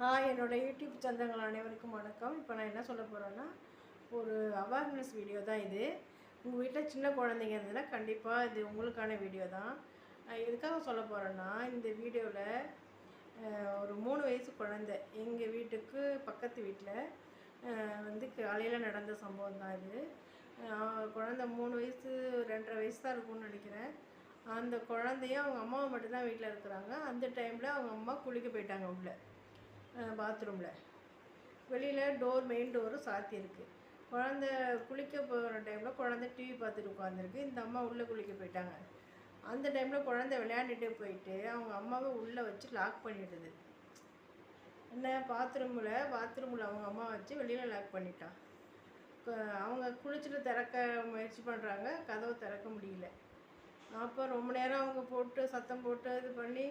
Hi என்னோடய YouTube சொந்தங்கள் அனைவருக்கும் வணக்கம். இப்போ நான் என்ன சொல்ல போகிறேன்னா ஒரு அவேர்னஸ் வீடியோ தான் இது. உங்கள் வீட்டில் சின்ன குழந்தைங்க இருந்ததுன்னா கண்டிப்பாக இது உங்களுக்கான வீடியோ தான். எதுக்காக சொல்ல போகிறேன்னா இந்த வீடியோவில் ஒரு மூணு வயசு குழந்தை எங்கள் வீட்டுக்கு பக்கத்து வீட்டில் வந்து காலையில் நடந்த சம்பவம் தான் இது. குழந்த குழந்தை மூணு வயசு ரெண்டரை வயசு தான் இருக்கும்னு நினைக்கிறேன். அந்த குழந்தையும் அவங்க அம்மாவை மட்டும்தான் வீட்டில் இருக்கிறாங்க. அந்த டைமில் அவங்க அம்மா குளிக்க போயிட்டாங்க உள்ளே. பாத்ரூமில். வெளியில் டோர் மெயின் டோரும் சாத்தியிருக்கு குழந்த குளிக்க போகிற டைமில் குழந்த டிவி பார்த்துட்டு உட்காந்துருக்கு இந்த அம்மா உள்ளே குளிக்க போயிட்டாங்க. அந்த டைமில் குழந்த விளையாண்டுட்டே போயிட்டு அவங்க அம்மாவை உள்ளே வச்சு லாக் பண்ணிடுது. என்ன பாத்ரூமில் பாத்ரூமில் அவங்க அம்மா வச்சு வெளியில் லாக் பண்ணிட்டான் அவங்க குளிச்சுட்டு திறக்க முயற்சி பண்ணுறாங்க கதவை திறக்க முடியல. அப்போ ரொம்ப நேரம் அவங்க போட்டு சத்தம் போட்டு இது பண்ணி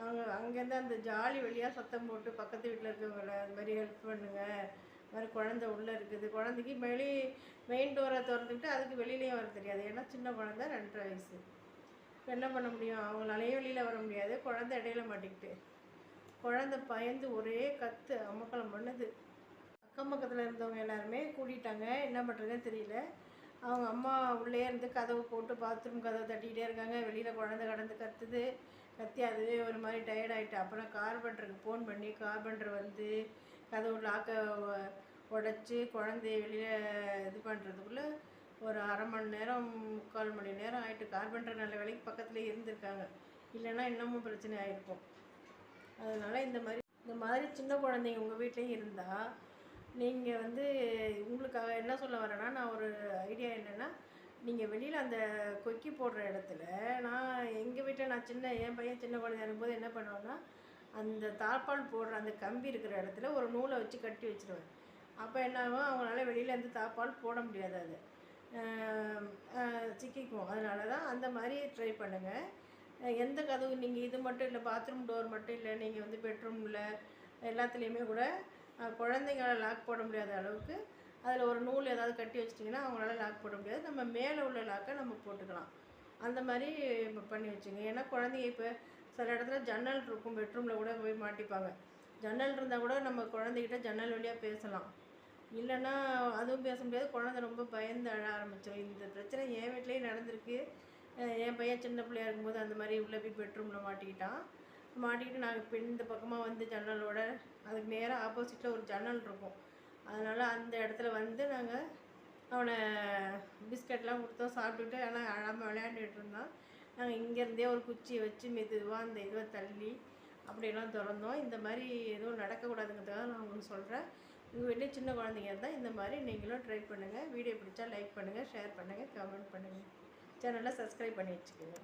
அவங்க அங்கேருந்து அந்த ஜாலி வழியாக சத்தம் போட்டு பக்கத்து வீட்டில் இருக்கவங்களை அது மாதிரி ஹெல்ப் பண்ணுங்கள் இது மாதிரி குழந்தை உள்ளே இருக்குது. குழந்தைக்கு வெளி மெயின் டோரை திறந்துக்கிட்டு அதுக்கு வெளியிலையும் வர தெரியாது. ஏன்னா சின்ன குழந்தை ரெண்டரை வயசு. இப்போ என்ன பண்ண முடியும்? அவங்களாலையும் வெளியில் வர முடியாது. குழந்தை இடையில மாட்டிக்கிட்டு. குழந்தை பயந்து ஒரே கத்து அமக்கலம் பண்ணுது. அக்கம் பக்கத்தில் இருந்தவங்க எல்லாருமே கூட்டிட்டாங்க. என்ன பண்ணுறதுன்னு தெரியல. அவங்க அம்மா உள்ளே இருந்து கதவு போட்டு பாத்ரூம் கதவை தட்டிக்கிட்டே இருக்காங்க. வெளியில் குழந்தை கடந்து கத்துது. கத்தி அதுவே ஒரு மாதிரி டயர்ட் ஆகிட்டு அப்புறம் கார்பெண்டருக்கு ஃபோன் பண்ணி கார்பெண்டர் வந்து கதவு லாக்கை உடச்சி குழந்தைய வெளியில் இது பண்ணுறதுக்குள்ளே ஒரு அரை மணி நேரம் முக்கால் மணி நேரம் ஆகிட்டு கார்பெண்டர் நல்ல வேலைக்கு பக்கத்துலேயே இருந்திருக்காங்க. இல்லைன்னா இன்னமும் பிரச்சனை ஆகிருக்கும் அதனால் இந்த மாதிரி இந்த மாதிரி சின்ன குழந்தைங்க உங்கள் வீட்லேயும் இருந்தால் நீங்கள் வந்து உங்களுக்காக என்ன சொல்ல வரேன்னா நான் ஒரு ஐடியா என்னென்னா நீங்கள் வெளியில் அந்த கொக்கி போடுற இடத்துல நான் எங்கள் வீட்டில் நான் சின்ன என் பையன் சின்ன குழந்தையா இருக்கும்போது என்ன பண்ணுவேன்னா அந்த தாழ்பால் போடுற அந்த கம்பி இருக்கிற இடத்துல ஒரு நூலை வச்சு கட்டி வச்சிருவேன். அப்போ என்ன ஆகும்? அவங்களால வெளியில் இருந்து தாப்பால் போட முடியாது அது. சிக்கிக்கும் அதனால தான் அந்த மாதிரி ட்ரை பண்ணுங்கள் எந்த கதவு நீங்கள் இது மட்டும் இல்லை பாத்ரூம் டோர் மட்டும் இல்லை நீங்கள் வந்து பெட்ரூமில் எல்லாத்துலேயுமே கூட குழந்தைங்களால் லாக் போட முடியாத அளவுக்கு அதில் ஒரு நூல் ஏதாவது கட்டி வச்சிட்டிங்கன்னா அவங்களால லாக் போட முடியாது. நம்ம மேலே உள்ள லாக்கை நம்ம போட்டுக்கலாம். அந்த மாதிரி பண்ணி வச்சுங்க. ஏன்னா குழந்தைங்க இப்போ சில இடத்துல ஜன்னல் இருக்கும் பெட்ரூமில் கூட போய் மாட்டிப்பாங்க. ஜன்னல் இருந்தால் கூட நம்ம குழந்தைகிட்ட ஜன்னல் வழியாக பேசலாம். இல்லைன்னா அதுவும் பேச முடியாது. குழந்தை ரொம்ப பயந்து அழ ஆரம்பிச்சிடும் இந்த பிரச்சனை என் வீட்லேயும் நடந்திருக்கு. என் பையன் சின்ன பிள்ளையா இருக்கும்போது அந்த மாதிரி உள்ளே போய் பெட்ரூமில் மாட்டிக்கிட்டான். மாட்டிக்கிட்டு நாங்கள் இப்போ இந்த பக்கமாக வந்து ஜன்னலோட அதுக்கு நேராக ஆப்போசிட்டில் ஒரு ஜன்னல் இருக்கும். அதனால் அந்த இடத்துல வந்து நாங்கள் அவனை பிஸ்கட்லாம் கொடுத்தோம் சாப்பிட்டுட்டு ஆனால் அழாமல் விளையாண்டுட்டு இருந்தான் நாங்கள் இங்கேருந்தே ஒரு குச்சியை வச்சு மெதுவாக அந்த இதுவை தள்ளி அப்படியெல்லாம் திறந்தோம். இந்த மாதிரி எதுவும் நடக்கக்கூடாதுங்கிறதுக்காக நான் உங்களுக்கு சொல்கிறேன் உங்கள் வீட்டில் சின்ன குழந்தைங்க இருந்தால் இந்த மாதிரி நீங்களும் ட்ரை பண்ணுங்கள் வீடியோ பிடிச்சா லைக் பண்ணுங்கள் ஷேர் பண்ணுங்கள் கமெண்ட் பண்ணுங்கள் சேனலை சப்ஸ்கிரைப் பண்ணி வச்சுக்கோங்க.